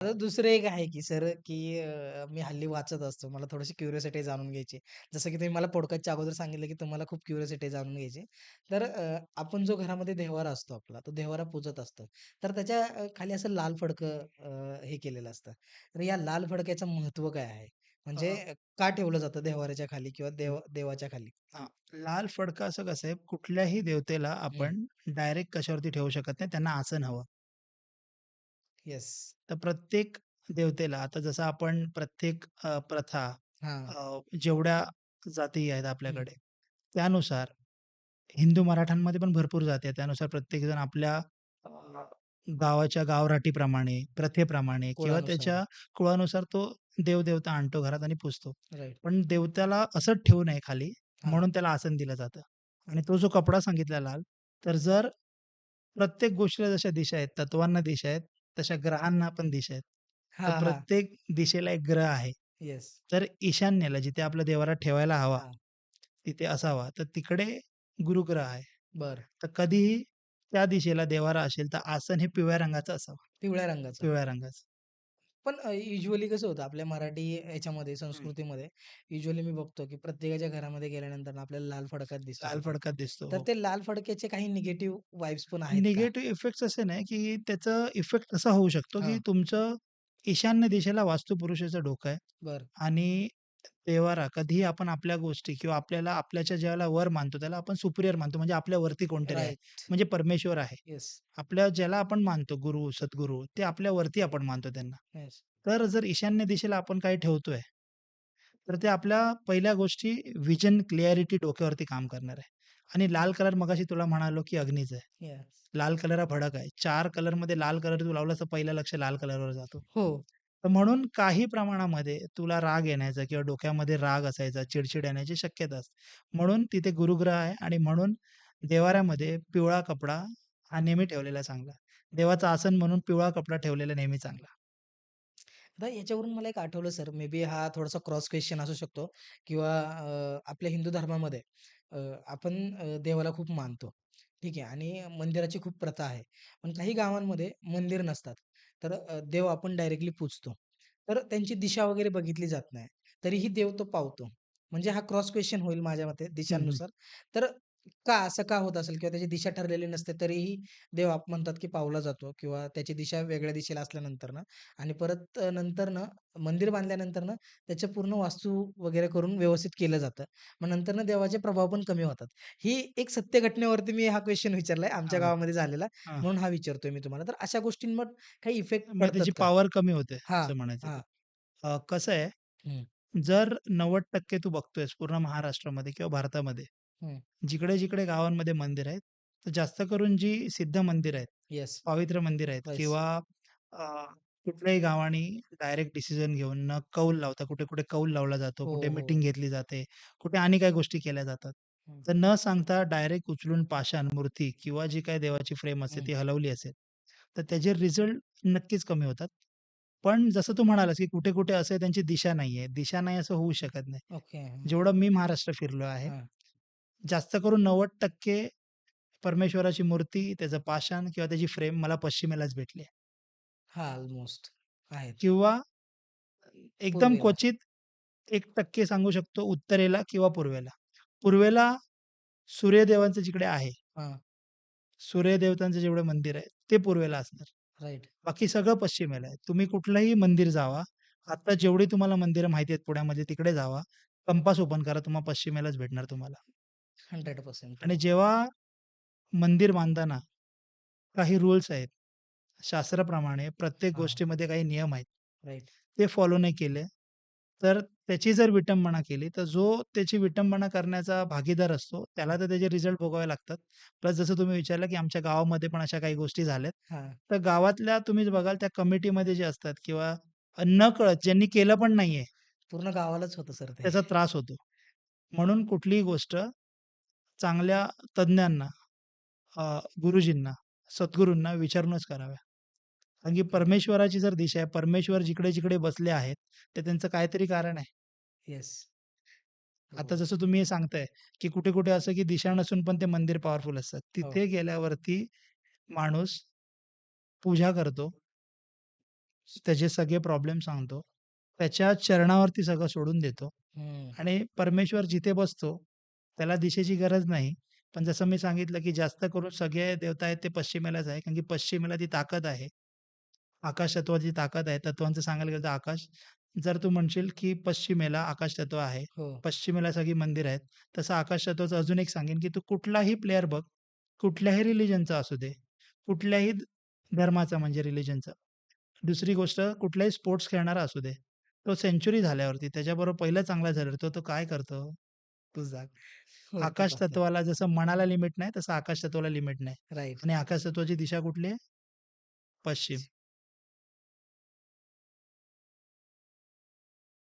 आता दुसरं एक आहे की सर, की अ, मी हल्ली वाचत असतो. मला थोडीशी क्युरिओसिटी जाणून घ्यायची जसं की तुम्ही मला पॉडकास्टच्या अगोदर सांगितलं, की तुम्हाला खूप क्युरिओसिटी जाणून घ्यायची तर अ, आपण जो घरामध्ये देव्हारा असतो आपला, तो देव्हारा पूजत असतो. तर त्याच्या अ, खाली असं लाल फडकं अ, हे केलेलं असतं. तर या लाल फडक्याचं महत्त्व काय आहे? म्हणजे अ, का ठेवलं जातं देव्हाऱ्याच्या खाली किंवा हं. देव देवाच्या खाली? हां, लाल फडकं असं कसं आहे, कुठल्याही देवतेला हं. आपण डायरेक्ट कशावरती ठेवू शकत नाही, त्यांना आसन हवं. येस. तर प्रत्येक देवतेला आता जसं आपण प्रत्येक अ, प्रथा हां. अ, जेवढ्या जाती आहेत हं. आपल्याकडे, त्यानुसार हिंदू मराठ्यांमध्ये पण भरपूर जाती आहेत. त्यानुसार प्रत्येकजण आपल्या अ, गावाच्या गावराटीप्रमाणे, प्रथेप्रमाणे किंवा कुळानुसार. त्याच्या कुळानुसार तो देव-देवता आणतो घरात आणि पूजतो. राइट. पण देवताला असंच ठेवू नये खाली, हां. म्हणून त्याला आसन दिलं जातं. आणि तो जो कपडा सांगितला लाल, तर जर प्रत्येक गोष्टीला जशा दिशा आहेत, तत्वांना दिशा आहेत, तशा ग्रहांना पण दिशा आहेत. तर हां. प्रत्येक दिशेला एक ग्रह आहे. येस. तर ईशान्येला जिथे आपला देव्हारा ठेवायला हवा, हां. तिथे असावा, तर तिकडे गुरुग्रह आहे. बरं. तर कधीही त्या दिशेला देव्हारा असेल, तर आसन हे पिवळ्या रंगाचं असावं. पिवळ्या रंगाचं. पिवळ्या रंगाचं. पण अ, युजुअली कसं होतं आपल्या मराठी ह्याच्यामध्ये हं. संस्कृतीमध्ये युजुअली मी बघतो, की प्रत्येकाच्या घरामध्ये गेल्यानंतर आपल्याला लाल फडकाच दिसतो लाल तिथे. फडकाच दिसतो. तर हो. ते लाल फडक्याचे काही निगेटिव्ह वाइब्स पण आहेत का? निगेटिव्ह इफेक्ट्स असे नाही, की त्याचा इफेक्ट असा होऊ शकतो, की. तुमचं ईशान्य दिशेला वास्तुपुरुषाचं डोकं आहे बरं. आणि देव्हारा कधीही आपण आपल्या गोष्टी किंवा आपल्याला आपल्याच्या ज्याला वर मानतो, त्याला आपण सुपिरियर मानतो. म्हणजे आपल्या वरती कोणतरी आहे. राइट. म्हणजे परमेश्वर आहे. येस. आपल्या ज्याला आपण मानतो गुरु, सद्गुरू ते आपल्या वरती आपण मानतो त्यांना. येस. तर जर ईशान्य दिशेला आपण काही ठेवतोय, तर ते आपल्या पहिल्या गोष्टी व्हिजन क्लॅरिटी डोक्यावरती काम करणार आहे. आणि लाल कलर मगाशी तुला म्हणालो, की अग्नीच आहे. येस. लाल कलर हा भडक आहे. 4 कलरमध्ये लाल कलर तू लावलास, तर पहिलं लक्ष लाल कलरवर जातो. हो. तर म्हणून काही प्रमाणामध्ये तुला राग येण्याचा किंवा डोक्यामध्ये राग असायचा, चिडचिड येण्याची शक्यता असते. म्हणून तिथे गुरुग्रह आहे आणि म्हणून देवाऱ्यामध्ये पिवळा कपडा हा नेहमी ठेवलेला चांगला. देवाचं आसन म्हणून पिवळा कपडा ठेवलेला नेहमी चांगला. आता याच्यावरून मला एक आठवलं सर, मे बी हा थोडासा क्रॉस क्वेश्चन असू शकतो किंवा आपल्या हिंदू धर्मामध्ये आपण देवाला खूप मानतो. ठीक आहे आणि मंदिराची खूप प्रथा आहे. पण काही गावांमध्ये मंदिर नसतात. तर देव आपण डायरेक्टली पूजतो. तर त्यांची दिशा वगैरे बघितली जात नाही. तरीही देव तो पावतो. म्हणजे हा क्रॉस क्वेश्चन होईल माझ्या मते. दिशांनुसार. तर का असं का होत असेल किंवा त्याची दिशा ठरलेली नसते तरीही देव आप म्हणतात की पावला जातो किंवा त्याची दिशा वेगळ्या दिशेला असल्यानंतर ना आणि परत अ, नंतरनं मंदिर बांधल्यानंतर ना त्याचं पूर्ण वास्तू वगैरे करून व्यवस्थित केलं जातं. मग नंतरनं देवाचे प्रभाव पण कमी होतात. ही एक सत्य घटनेवरती मी हा क्वेशन विचारलाय आमच्या गावामध्ये झालेला हां. म्हणून हा विचारतोय मी तुम्हाला. तर अशा गोष्टींवर काही इफेक्ट म्हणजे त्याची का? पॉवर कमी होते हां, असं म्हणायचं हां. अ, कसं आहे, जर 90% तू बघतोयस पूर्ण महाराष्ट्रामध्ये किंवा भारतामध्ये, हं. जिकडे-जिकडे गावांमध्ये मंदिर आहेत, तर जास्त करून जी सिद्ध मंदिर आहेत, येस. पवित्र मंदिर आहेत येस. किंवा अ, कुठल्याही गावाने डायरेक्ट डिसिजन घेऊन न कौल लावता कुठे-कुठे कौल लावला जातो, हो, कुठे हो. मीटिंग घेतली जाते, कुठे आणि काही गोष्टी केल्या जातात. हं, तर न सांगता डायरेक्ट उचलून पाषाण मूर्ती किंवा जी काही देवाची फ्रेम असते हं. ती हलवली असेल, तर त्याचे रिझल्ट नक्कीच कमी होतात. पण जसं तू म्हणालास, की कुठे-कुठे असं त्यांची दिशा नाहीये. दिशा नाही असं होऊ शकत नाही. ओके. हं. जेवढं मी महाराष्ट्र फिरलो आहे, हां. जास्त करून 90% परमेश्वराची मूर्ती, त्याचं पाषाण किंवा त्याची फ्रेम मला पश्चिमेलाच भेटली आहे. हां, आहेत. किंवा एकदम पूर्वेला. क्वचित 1% सांगू शकतो उत्तरेला किंवा पूर्वेला. पूर्वेला सूर्यदेवांचं जिकडे आहे, हां. सूर्यदेवतांचं जेवढं मंदिर आहे, ते पूर्वेला असणार. राइट. बाकी सगळं पश्चिमेला आहे. तुम्ही कुठलंही मंदिर जावा. आता जेवढी तुम्हाला मंदिरं माहिती आहेत पुण्यामध्ये तिकडे जावा. कंपास ओपन करा. तुम्हाला पश्चिमेलाच भेटणार तुम्हाला. 100% आणि हो. जेव्हा मंदिर बांधताना काही रूल्स आहेत. शास्त्राप्रमाणे प्रत्येक हां. गोष्टीमध्ये काही नियम आहेत. राइट. ते फॉलो नाही केले, तर त्याची जर विटंबना केली, तर जो त्याची विटंबना करण्याचा भागीदार असतो, त्याला तर त्याचे रिझल्ट भोगावे लागतात. प्लस जसं तुम्ही विचारलं, की आमच्या गावामध्ये पण अशा काही गोष्टी झाल्यात. हां. तर गावातल्या तुम्हीच बघाल त्या कमिटीमध्ये जे असतात किंवा नकळत ज्यांनी केलं पण नाहीये, पूर्ण गावालाच होतं सर ते. त्याचा त्रास होतो. म्हणून कुठलीही गोष्ट चांगल्या तज्ञांना, अ, गुरुजींना, सद्गुरूंना विचारूनच कराव्या. कारण की परमेश्वराची जर दिशा आहे, परमेश्वर जिकडे-जिकडे बसले आहेत, तर त्यांचं काहीतरी कारण आहे. येस. आता हो. जसं तुम्ही हे सांगताय, की कुठे-कुठे असं की दिशा नसून पण ते मंदिर पॉवरफुल असतात. हो. तिथे गेल्यावरती माणूस पूजा करतो. त्याचे सगळे प्रॉब्लेम सांगतो. त्याच्या चरणावरती सगळं सोडून देतो. आणि परमेश्वर जिथे बसतो, त्याला दिशेची गरज नाही. पण जसं मी सांगितलं, की जास्त करून सगळे देवता आहेत ते पश्चिमेलाच आहे. कारण की पश्चिमेला ती ताकद आहे. आकाश तत्वाची ताकद आहे. तत्वांचं सांगायला गेलं तर आकाश. जर तू म्हणशील, की पश्चिमेला आकाश तत्व आहे. हो. पश्चिमेला सगळी मंदिर आहेत. तसं आकाश तत्वाचं अजून एक सांगेन, की तू कुठलाही प्लेयर बघ, कुठल्याही रिलिजनचा असू दे, कुठल्याही धर्माचा म्हणजे रिलिजनचा. दुसरी गोष्ट कुठलाही स्पोर्ट्स खेळणारा असू दे. तो सेंच्युरी झाल्यावरती त्याच्याबरोबर पहिलं चांगला झाल्यावर तो तो काय करतो? तू सांग. वरती आकाश. तत्वाला जसं मनाला लिमिट नाही, तसं आकाश तत्वाला लिमिट नाही. राइट. आणि आकाश तत्वाची दिशा कुठली आहे? पश्चिम.